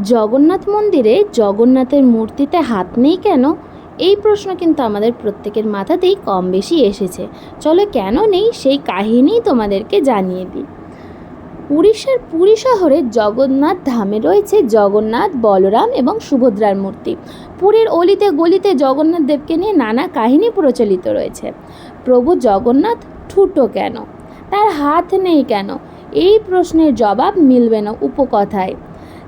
জগন্নাথ মন্দিরে জগন্নাথের মূর্তিতে হাত নেই কেন? এই প্রশ্ন কিন্তু আমাদের প্রত্যেকের মাথাতেই কম বেশি এসেছে। চলো কেন নেই সেই কাহিনী তোমাদেরকে জানিয়ে দিই। উড়িষ্যার পুরী শহরে জগন্নাথ ধামে রয়েছে জগন্নাথ, বলরাম এবং সুভদ্রার মূর্তি। পুরীর অলিতে গলিতে জগন্নাথ দেবকে নিয়ে নানা কাহিনী প্রচলিত রয়েছে। প্রভু জগন্নাথ ঠুটো কেন? তার হাত নেই কেন? এই প্রশ্নের জবাব মিলবে না উপকথায়।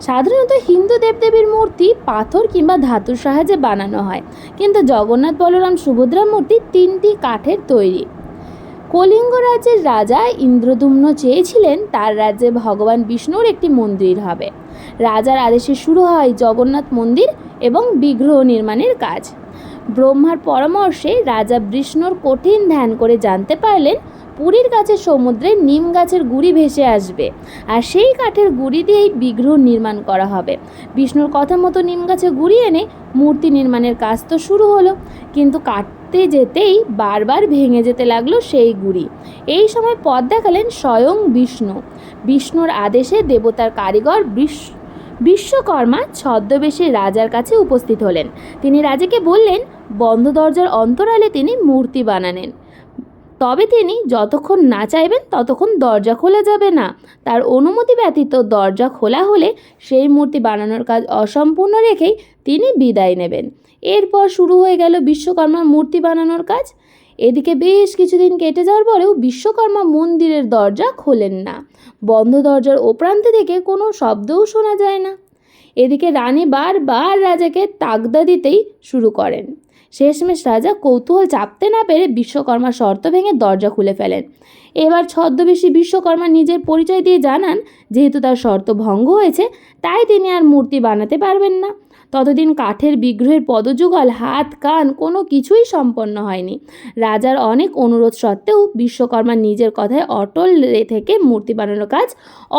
সাধারণত হিন্দু দেবদেবীর মূর্তি পাথর কিংবা ধাতুর সাহায্যে বানানো হয়। কিন্তু জগন্নাথ বলরাম সুভদ্রা মূর্তি তিনটি কাঠের তৈরি। কলিঙ্গ রাজ্যের রাজা ইন্দ্রদুম্ন চেয়েছিলেন তার রাজ্যে ভগবান বিষ্ণুর একটি মন্দির হবে। রাজার আদেশে শুরু হয় জগন্নাথ মন্দির এবং বিগ্রহ নির্মাণের কাজ। ব্রহ্মার পরামর্শে রাজা বিষ্ণুর কঠিন ধ্যান করে জানতে পারলেন পুরীর কাছে সমুদ্রে নিম গাছের গুড়ি ভেসে আসবে আর সেই কাঠের গুড়ি দিয়েই বিগ্রহ নির্মাণ করা হবে। বিষ্ণুর কথা মতো নিম গাছে গুড়ি এনে মূর্তি নির্মাণের কাজ তো শুরু হলো, কিন্তু কাটতে যেতেই বারবার ভেঙে যেতে লাগল সেই গুড়ি। এই সময় পথ দেখালেন স্বয়ং বিষ্ণু। বিষ্ণুর আদেশে দেবতার কারিগর বিশ, বিশ্বকর্মা ছদ্মবেশে রাজার কাছে উপস্থিত হলেন। তিনি রাজাকে বললেন বন্ধ দরজার অন্তরালে তিনি মূর্তি বানানেন তবে তিনি যতক্ষণ না চাইবেন ততক্ষণ দরজা খোলা যাবে না। তার অনুমতি ব্যতীত দরজা খোলা হলে সেই মূর্তি বানানোর কাজ অসম্পূর্ণ রেখেই তিনি বিদায় নেবেন। এরপর শুরু হয়ে গেল বিশ্বকর্মার মূর্তি বানানোর কাজ। এদিকে বেশ কিছুদিন কেটে যাওয়ার পরেও বিশ্বকর্মা মন্দিরের দরজা খোলেন না। বন্ধ দরজার ওপ্রান্তে থেকে কোনো শব্দও শোনা যায় না। এদিকে রানী বারবার রাজাকে তাগদা দিতেই শুরু করেন। শেষমেশ রাজা কৌতূহল চাপতে না পেরে বিশ্বকর্মার শর্ত ভেঙে দরজা খুলে ফেলেন। এবার ছদ্মবেশী বিশ্বকর্মা নিজের পরিচয় দিয়ে জানান, যেহেতু তার শর্ত ভঙ্গ হয়েছে, তাই তিনি আর মূর্তি বানাতে পারবেন না। ততদিন কাঠের বিগ্রহের পদযুগল, হাত, কান কোনো কিছুই সম্পন্ন হয়নি। রাজার অনেক অনুরোধ সত্ত্বেও বিশ্বকর্মা নিজের কথায় অটল থেকে মূর্তি বানানোর কাজ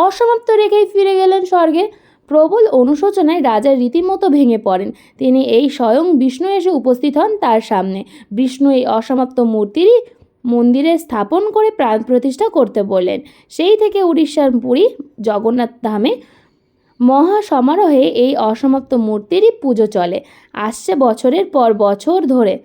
অসমাপ্ত রেখেই ফিরে গেলেন স্বর্গে। প্রবল অনুশোচনায় রাজা রীতিমতো ভেঙে পড়েন। তিনি এই স্বয়ং বিষ্ণু এসে উপস্থিত হন তার সামনে। বিষ্ণু এই অসমাপ্ত মূর্তিরই মন্দিরে স্থাপন করে প্রাণ প্রতিষ্ঠা করতে বললেন। সেই থেকে উড়িষ্যার পুরী জগন্নাথ ধামে মহা সমারোহে এই অসমাপ্ত মূর্তিরই পুজো চলে। আসছে বছরের পর বছর ধরে।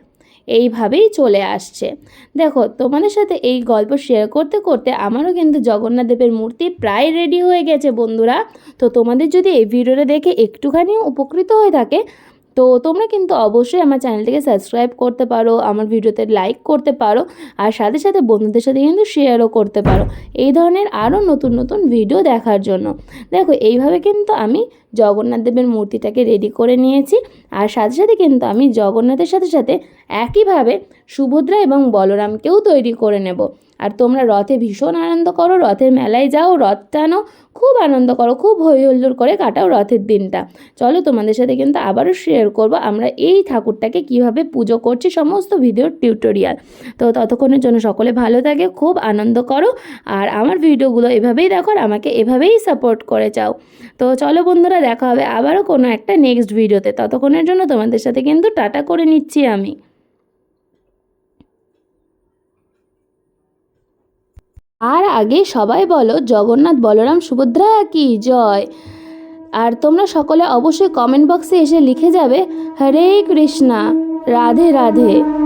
এইভাবেই চলে আসছে। দেখো, তোমাদের সাথে এই গল্প শেয়ার করতে করতে আমারও কিন্তু জগন্নাথ দেবের মূর্তি প্রায় রেডি হয়ে গেছে বন্ধুরা। তো তোমাদের যদি এই ভিডিওটা দেখে একটুখানি উপকৃত হয়ে থাকে তো তোমরা কিন্তু অবশ্যই আমার চ্যানেলটিকে সাবস্ক্রাইব করতে পারো, আমার ভিডিওতে লাইক করতে পারো, আর সাথে সাথে বন্ধুদের সাথে কিন্তু শেয়ারও করতে পারো এই ধরনের আরও নতুন নতুন ভিডিও দেখার জন্য। দেখো, এইভাবে কিন্তু আমি জগন্নাথ দেবের মূর্তিটাকে রেডি করে নিয়েছি, আর সাথে সাথে কিন্তু আমি জগন্নাথের সাথে সাথে একইভাবে সুভদ্রা এবং বলরামকেও তৈরি করে নেব। আর তোমরা রথে ভীষণ আনন্দ করো, রথের মেলায় যাও, রথ টানো, খুব আনন্দ করো, খুব হই হুল্লোড় করে কাটাও রথের দিনটা। চলো তোমাদের সাথে কিন্তু আবারও শেয়ার করব আমরা এই ঠাকুরটাকে কীভাবে পুজো করছি সমস্ত ভিডিওর টিউটোরিয়াল তো ততক্ষণের জন্য সকলে ভালো থাকে, খুব আনন্দ করো আর আমার ভিডিওগুলো এভাবেই দেখো আমাকে এভাবেই সাপোর্ট করে চাও তো চলো বন্ধুরা, দেখা হবে আবারও কোনো একটা নেক্সট ভিডিওতে ততক্ষণের জন্য তোমাদের সাথে কিন্তু টাটা করে নিচ্ছি আমি। আর আগে সবাই বলো, জগন্নাথ, বলরাম, সুভদ্রা কি? জয়। আর তোমরা সকলে অবশ্যই কমেন্ট বক্সে এসে লিখে যাবে, হরে কৃষ্ণা, রাধে রাধে।